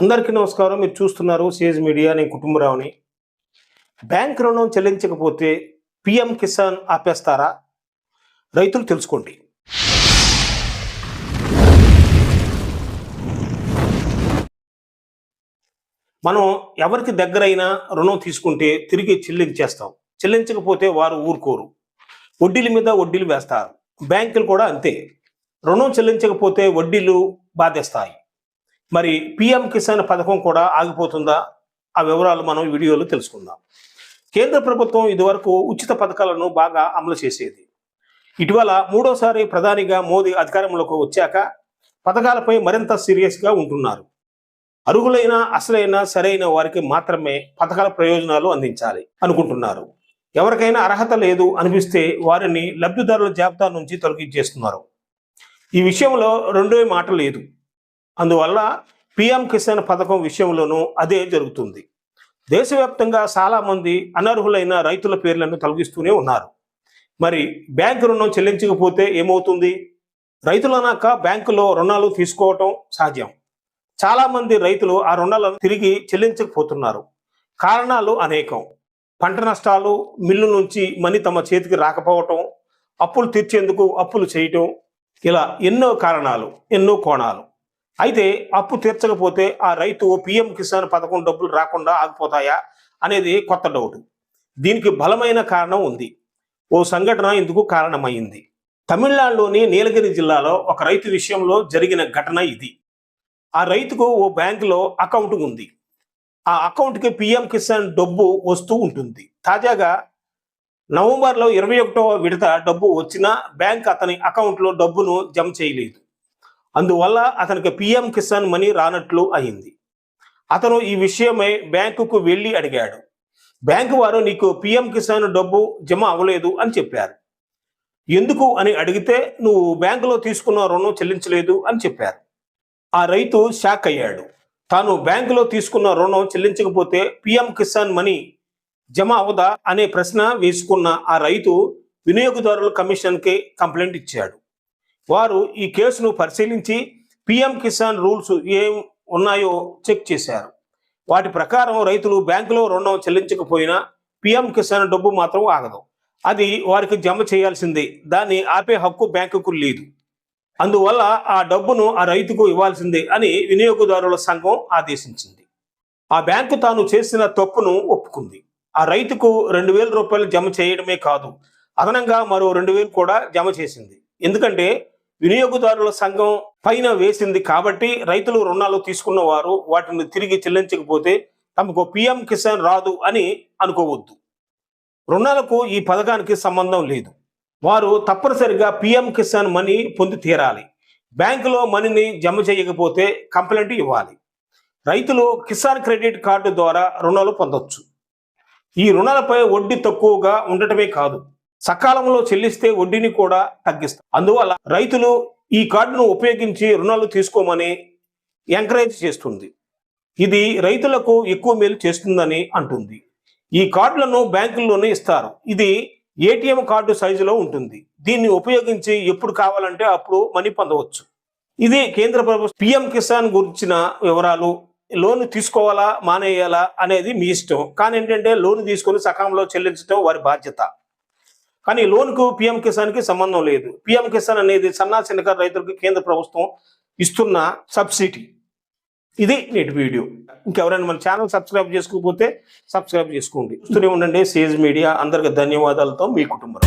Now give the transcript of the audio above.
అందరికీ నమస్కారం. మీరు చూస్తున్నారు సిఎస్ మీడియా. నేను కుటుంబరావుని. బ్యాంక్ రుణం చెల్లించకపోతే పిఎం కిసాన్ ఆపేస్తారా? రైతులు తెలుసుకోండి. మనం ఎవరికి దగ్గరైనా రుణం తీసుకుంటే తిరిగి చెల్లించేస్తాం చెల్లించకపోతే వారు ఊరుకోరు. వడ్డీల మీద వడ్డీలు వేస్తారు. బ్యాంకులు కూడా అంతే. రుణం చెల్లించకపోతే వడ్డీలు బాధేస్తాయి. మరి పిఎం కిసాన్ పథకం కూడా ఆగిపోతుందా? ఆ వివరాలు మనం వీడియోలో తెలుసుకుందాం. కేంద్ర ప్రభుత్వం ఇదివరకు ఉచిత పథకాలను బాగా అమలు చేసేది. ఇటీవల మూడోసారి ప్రధానిగా మోదీ అధికారంలోకి వచ్చాక పథకాలపై మరింత సీరియస్గా ఉంటున్నారు. అర్హులైన అసలైన సరైన వారికి మాత్రమే పథకాల ప్రయోజనాలు అందించాలి అనుకుంటున్నారు. ఎవరికైనా అర్హత లేదు అనిపిస్తే వారిని లబ్ధిదారుల జాబితా నుంచి తొలగించేస్తున్నారు. ఈ విషయంలో రెండో మాట లేదు. అందువల్ల పిఎం కిసాన్ పథకం విషయంలోనూ అదే జరుగుతుంది. దేశవ్యాప్తంగా చాలామంది అనర్హులైన రైతుల పేర్లను తొలగిస్తూనే ఉన్నారు. మరి బ్యాంకు రుణం చెల్లించకపోతే ఏమవుతుంది? రైతులనాక బ్యాంకులో రుణాలు తీసుకోవటం సాధ్యం. చాలామంది రైతులు ఆ రుణాలను తిరిగి చెల్లించకపోతున్నారు. కారణాలు అనేకం. పంట నష్టాలు మిల్లు నుంచి మనీ తమ చేతికి రాకపోవటం అప్పులు తీర్చేందుకు అప్పులు చేయటం ఇలా ఎన్నో కారణాలు ఎన్నో కోణాలు. అయితే అప్పు తీర్చకపోతే ఆ రైతు పిఎం కిసాన్ పథకం డబ్బులు రాకుండా ఆగిపోతాయా అనేది కొత్త డౌట్. దీనికి బలమైన కారణం ఉంది. ఓ సంఘటన ఇందుకు కారణమైంది. తమిళనాడులోని నీలగిరి జిల్లాలో ఒక రైతు విషయంలో జరిగిన ఘటన ఇది. ఆ రైతుకు ఓ బ్యాంకులో అకౌంట్ ఉంది. ఆ అకౌంట్కి పిఎం కిసాన్ డబ్బు వస్తూ ఉంటుంది. తాజాగా నవంబర్లో ఇరవై ఒకటో విడత డబ్బు వచ్చినా బ్యాంక్ అతని అకౌంట్లో డబ్బును జమ చేయలేదు. అందువల్ల అతనికి పిఎం కిసాన్ మనీ రానట్లు అయింది. అతను ఈ విషయమై బ్యాంకుకు వెళ్ళి అడిగాడు. బ్యాంకు వారు నీకు పిఎం కిసాన్ డబ్బు జమ అవ్వలేదు అని చెప్పారు. ఎందుకు అని అడిగితే నువ్వు బ్యాంకులో తీసుకున్న రుణం చెల్లించలేదు అని చెప్పారు. ఆ రైతు షాక్ అయ్యాడు. తాను బ్యాంకులో తీసుకున్న రుణం చెల్లించకపోతే పిఎం కిసాన్ మనీ జమ అవదా అనే ప్రశ్న వేసుకున్న ఆ రైతు వినియోగదారుల కమిషన్కి కంప్లైంట్ ఇచ్చాడు. వారు ఈ కేసును పరిశీలించి పిఎం కిసాన్ రూల్స్ ఏం ఉన్నాయో చెక్ చేశారు. వాటి ప్రకారం రైతులు బ్యాంకులో రుణం చెల్లించకపోయినా పిఎం కిసాన్ డబ్బు మాత్రం ఆగదు. అది వారికి జమ చేయాల్సిందే. దాన్ని ఆపే హక్కు బ్యాంకుకు లేదు. అందువల్ల ఆ డబ్బును ఆ రైతుకు ఇవ్వాల్సిందే అని వినియోగదారుల సంఘం ఆదేశించింది. ఆ బ్యాంకు తాను చేసిన తప్పును ఒప్పుకుంది. ఆ రైతుకు రెండు వేల రూపాయలు జమ చేయడమే కాదు. అదనంగా మరో రెండు వేలు కూడా జమ చేసింది. ఎందుకంటే వినియోగదారుల సంఘం పైన వేసింది కాబట్టి రైతులు రుణాలు తీసుకున్న వారు వాటిని తిరిగి చెల్లించకపోతే తమకు పిఎం కిసాన్ రాదు అని అనుకోవద్దు. రుణాలకు ఈ పథకానికి సంబంధం లేదు. వారు తప్పనిసరిగా పిఎం కిసాన్ మనీ పొంది తీరాలి. బ్యాంకులో మనీని జమ చేయకపోతే కంప్లైంట్ ఇవ్వాలి. రైతులు కిసాన్ క్రెడిట్ కార్డు ద్వారా రుణాలు పొందొచ్చు. ఈ రుణాలపై వడ్డీ తక్కువగా ఉండటమే కాదు. సకాలంలో చెల్లిస్తే వడ్డీని కూడా తగ్గిస్తారు అందువల్ల రైతులు ఈ కార్డును ఉపయోగించి రుణాలు తీసుకోమని ఎంకరేజ్ చేస్తుంది. ఇది రైతులకు ఎక్కువ మేలు చేస్తుందని అంటుంది. ఈ కార్డులను బ్యాంకుల్లోనే ఇస్తారు. ఇది ఏటీఎం కార్డు సైజులో ఉంటుంది. దీన్ని ఉపయోగించి ఎప్పుడు కావాలంటే అప్పుడు మనీ పొందవచ్చు. ఇది కేంద్ర ప్రభుత్వం పిఎం కిసాన్ గురించిన వివరాలు. లోన్ తీసుకోవాలా మానేయాలా అనేది మీ ఇష్టం. కానీ ఏంటంటే లోన్ తీసుకొని సకాలంలో చెల్లించడం వారి బాధ్యత. కానీ లోన్కు పిఎం కిసాన్కి సంబంధం లేదు. పిఎం కిసాన్ అనేది సన్నా చిన్నకారు రైతులకు కేంద్ర ప్రభుత్వం ఇస్తున్న సబ్సిడీ. ఇది నేటి వీడియో. ఇంకెవరైనా మన ఛానల్ సబ్స్క్రైబ్ చేసుకోకపోతే సబ్స్క్రైబ్ చేసుకోండి. చూస్తూనే ఉండండి. Sage Media. అందరికి ధన్యవాదాలతో మీ కుటుంబం